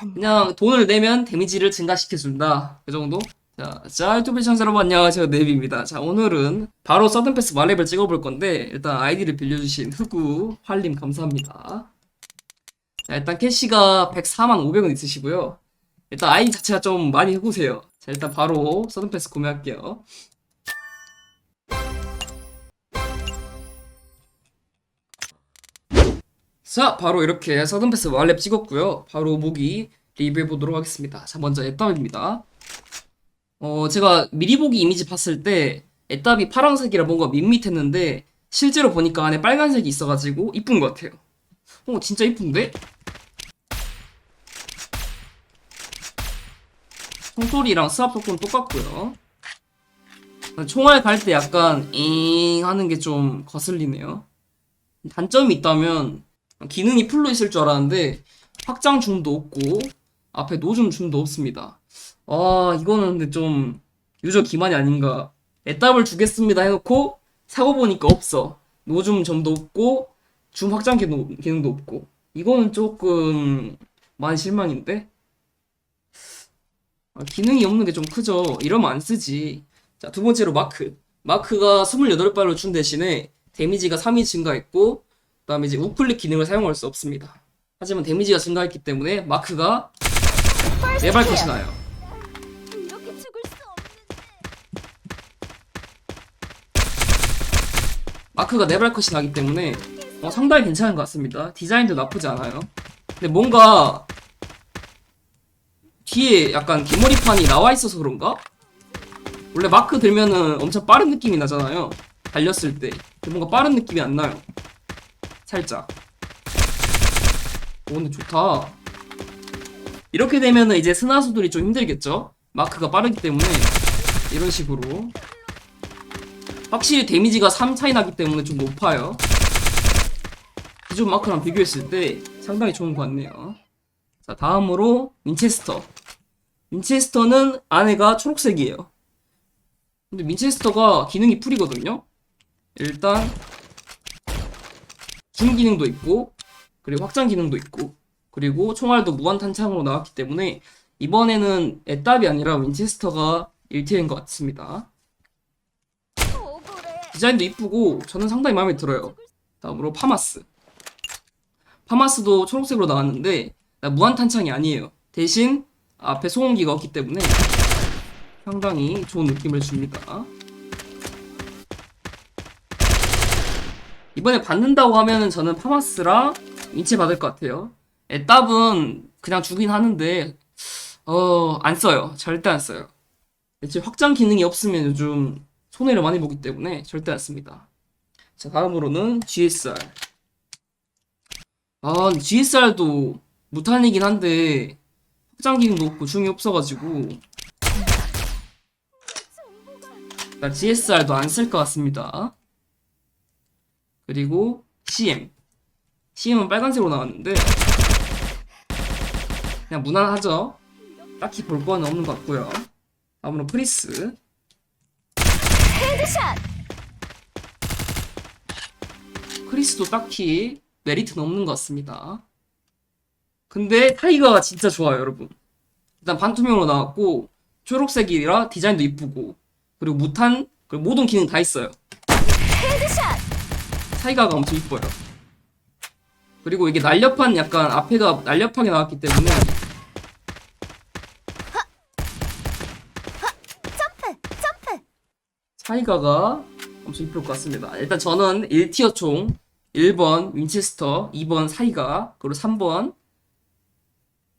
그냥 돈을 내면 데미지를 증가시켜준다. 그 정도? 자, 자, 유튜브 시청자 여러분 안녕하세요. 네비입니다. 자, 오늘은 바로 서든패스 말렙을 찍어볼 건데, 일단 아이디를 빌려주신 흑우, 활님 감사합니다. 자, 일단 캐시가 104만 500원 있으시고요. 일단 아이디 자체가 좀 많이 흑우세요. 자, 일단 바로 서든패스 구매할게요. 자, 바로 이렇게 서든패스 말렙 찍었고요. 바로 무기 리뷰해 보도록 하겠습니다. 자, 먼저 애답입니다. 어, 제가 미리 보기 이미지 봤을 때 애답이 파란색이라 뭔가 밋밋했는데 실제로 보니까 안에 빨간색이 있어가지고 이쁜 것 같아요. 어, 진짜 이쁜데? 총소리랑 스압 속도는 똑같고요. 총알 갈 때 약간 잉 하는 게 좀 거슬리네요. 단점이 있다면 기능이 풀로 있을 줄 알았는데 확장 줌도 없고 앞에 노즘 줌도 없습니다. 아 이거는 근데 좀 유저 기만이 아닌가. 애답을 주겠습니다 해놓고 사고 보니까 없어. 노즘 점도 없고 줌 확장 기능, 기능도 없고 이거는 조금 많이 실망인데. 아, 기능이 없는 게 좀 크죠. 이러면 안 쓰지. 자, 두 번째로 마크. 마크가 28발로 준 대신에 데미지가 3이 증가했고 그 다음에 이제 우클릭 기능을 사용할 수 없습니다. 하지만 데미지가 증가했기 때문에 마크가 네발 컷이 나요. 마크가 네발 컷이 나기 때문에 어, 상당히 괜찮은 것 같습니다. 디자인도 나쁘지 않아요. 근데 뭔가 뒤에 약간 개머리판이 나와 있어서 그런가? 원래 마크 들면은 엄청 빠른 느낌이 나잖아요. 달렸을 때. 뭔가 빠른 느낌이 안 나요. 살짝. 오, 근데 좋다. 이렇게 되면은 이제 스나수들이 좀 힘들겠죠? 마크가 빠르기 때문에 이런 식으로 확실히 데미지가 3 차이 나기 때문에 좀 높아요. 기존 마크랑 비교했을 때 상당히 좋은 것 같네요. 자, 다음으로 윈체스터. 윈체스터는 안에가 초록색이에요. 근데 윈체스터가 기능이 풀이거든요. 일단 줌 기능도 있고 그리고 확장 기능도 있고 그리고 총알도 무한 탄창으로 나왔기 때문에 이번에는 애답이 아니라 윈체스터가 1티어인 것 같습니다. 디자인도 이쁘고 저는 상당히 마음에 들어요. 다음으로 파마스. 파마스도 초록색으로 나왔는데 무한 탄창이 아니에요. 대신 앞에 소음기가 없기 때문에 상당히 좋은 느낌을 줍니다. 이번에 받는다고 하면은 저는 파마스랑 인체 받을 것 같아요. 애답은 그냥 주긴 하는데 어 안 써요. 절대 안 써요. 대체 확장 기능이 없으면 요즘 손해를 많이 보기 때문에 절대 안 씁니다. 자, 다음으로는 GSR. 아, GSR도 무탄이긴 한데 확장 기능도 없고 중이 없어가지고 나 GSR도 안 쓸 것 같습니다. 그리고 CM. CM은 빨간색으로 나왔는데 그냥 무난하죠. 딱히 볼 거는 없는 것 같고요. 다음으로 프리스. 헤드샷. 크리스도 딱히 메리트는 없는 것 같습니다. 근데 타이거가 진짜 좋아요, 여러분. 일단 반투명으로 나왔고 초록색이라 디자인도 이쁘고 그리고 무탄 그리고 모든 기능 다 있어요. 타이거가 엄청 이뻐요. 그리고 이게 날렵한 약간 앞에가 날렵하게 나왔기 때문에. 타이거가 엄청 이쁠 것 같습니다. 일단 저는 1티어 총 1번 윈체스터, 2번 사이가, 그리고 3번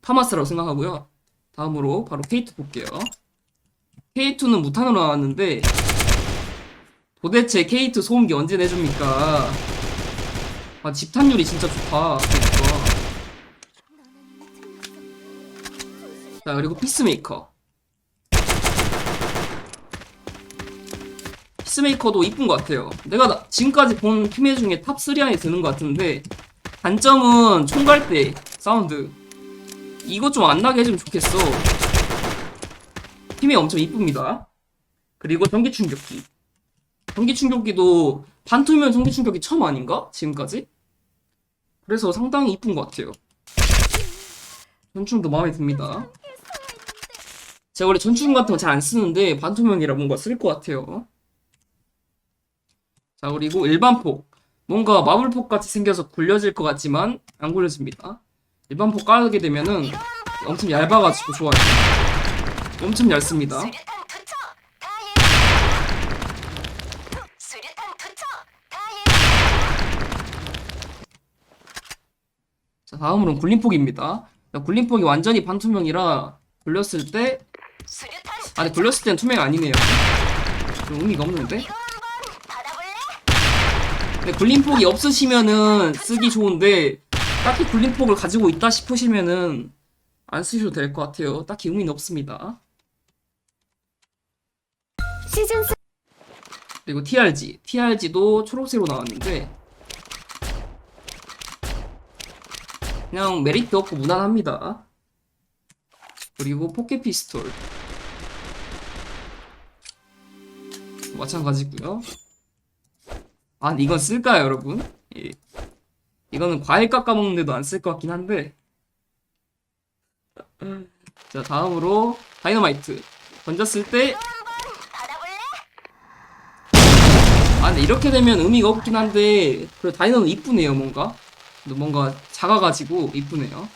파마스라고 생각하고요. 다음으로 바로 K2 볼게요. K2는 무탄으로 나왔는데 도대체 K2 소음기 언제 내줍니까? 아, 집탄율이 진짜 좋다. K2가. 자, 그리고 피스메이커. 피스메이커도 이쁜 것 같아요. 내가 나- 지금까지 본 피메 중에 탑 3 안에 드는 것 같은데 단점은 총갈 때 사운드 이거 좀안 나게 해주면 좋겠어. 힘이 엄청 이쁩니다. 그리고 전기 충격기. 전기 충격기도 반투면 전기 충격기 처음 아닌가? 지금까지? 그래서 상당히 이쁜 것 같아요. 전충도 마음에 듭니다. 제가 원래 전충 같은 거 잘 안 쓰는데 반투명이라 뭔가 쓸 것 같아요. 자 그리고 일반 폭 뭔가 마블 폭 같이 생겨서 굴려질 것 같지만 안 굴려집니다. 일반 폭 깔게 되면은 엄청 얇아가지고 좋아요. 엄청 얇습니다. 수류탄 투척 다예 수류탄 투척 다예 자 다음으로는 굴림폭입니다. 자, 굴림폭이 완전히 반투명이라 굴렸을 때 아, 근데 굴렸을 때는 투명 아니네요. 좀 의미가 없는데? 근데 굴림폭이 없으시면은 쓰기 좋은데 딱히 굴림폭을 가지고 있다 싶으시면은 안 쓰셔도 될 것 같아요. 딱히 의미는 없습니다. 시즌 3 그리고 TRG. TRG도 초록색으로 나왔는데 그냥 메리트 없고 무난합니다. 그리고 포켓 피스톨. 마찬가지고요. 아, 이건 쓸까요, 여러분? 예. 이거는 과일 깎아 먹는데도 안 쓸 것 같긴 한데. 자, 다음으로 다이너마이트. 던졌을 때? 아 근데 이렇게 되면 의미가 없긴 한데 그래 다이너는 이쁘네요 뭔가 뭔가 작아가지고 이쁘네요.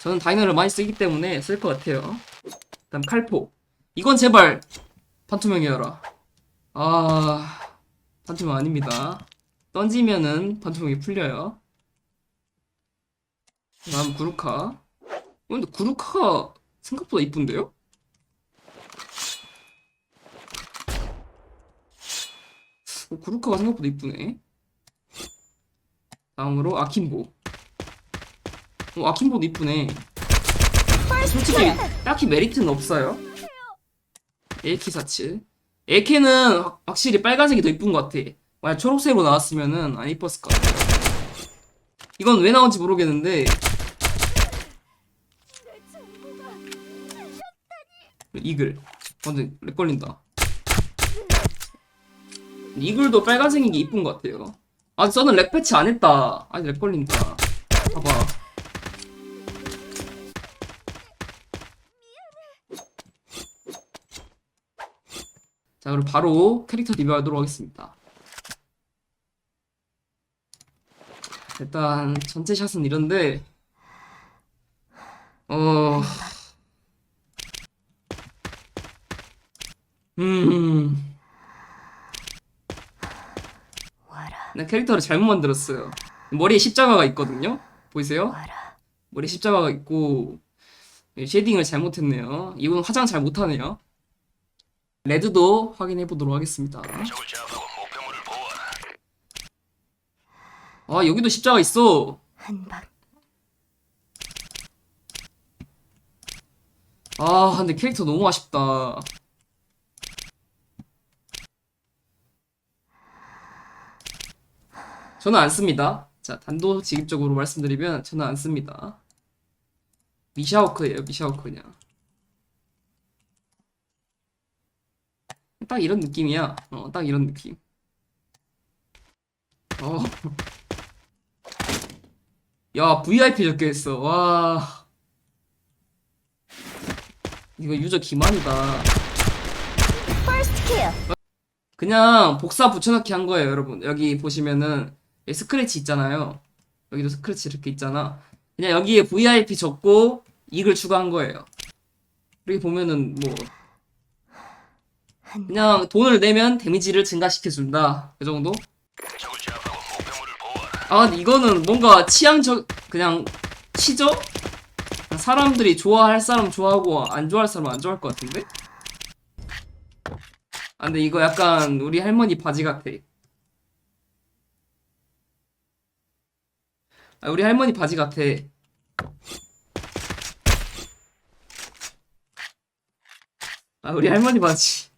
저는 다이너를 많이 쓰기 때문에 쓸 것 같아요. 다음 칼포. 이건 제발 반투명이어라. 아 반투명 아닙니다. 던지면은 반투명이 풀려요. 다음 구루카. 어, 근데 구루카가 생각보다 이쁜데요? 어, 구루카가 생각보다 이쁘네. 다음으로 아킨보. 어, 아킨보도 이쁘네. 솔직히 딱히 메리트는 없어요. AK47. AK는 확실히 빨간색이 더 이쁜 것 같아. 만약 초록색으로 나왔으면은 안 이뻤을 것 같아. 이건 왜 나온지 모르겠는데 이글. 완전 렉 걸린다. 이글도 빨간색인 게 이쁜 것 같아요. 아, 저는 렉 패치 안 했다. 아니, 렉 걸린다. 봐봐. 자, 그럼 바로 캐릭터 리뷰하도록 하겠습니다. 일단, 전체 샷은 이런데, 어, 음, 와라 나 캐릭터를 잘못 만들었어요. 머리에 십자가가 있거든요. 보이세요? 머리에 십자가가 있고 예, 쉐딩을 잘못했네요. 이분 화장 잘 못하네요. 레드도 확인해 보도록 하겠습니다. 아 여기도 십자가 있어. 한방 아 근데 캐릭터 너무 아쉽다. 저는 안 씁니다. 자 단도직입적으로 말씀드리면 저는 안 씁니다. 미샤오크예요 미샤오크 그냥. 딱 이런 느낌이야. 어, 딱 이런 느낌. 어. 야, VIP 적혀 있어. 와. 이거 유저 기만이다. 그냥 복사 붙여넣기 한 거예요, 여러분. 여기 보시면은 여기 스크래치 있잖아요. 여기도 스크래치 이렇게 있잖아. 그냥 여기에 VIP 적고 이글 추가한 거예요. 여기 보면은 뭐한 그냥 돈을 내면 데미지를 증가시켜 준다. 그 정도? 아, 이거는 뭔가 취향적 그냥 치죠? 사람들이 좋아할 사람 좋아하고 안 좋아할 사람 안 좋아할 것 같은데? 아, 근데 이거 약간 우리 할머니 바지 같아. 아, 우리 할머니 바지 같아. 아, 우리 할머니 바지.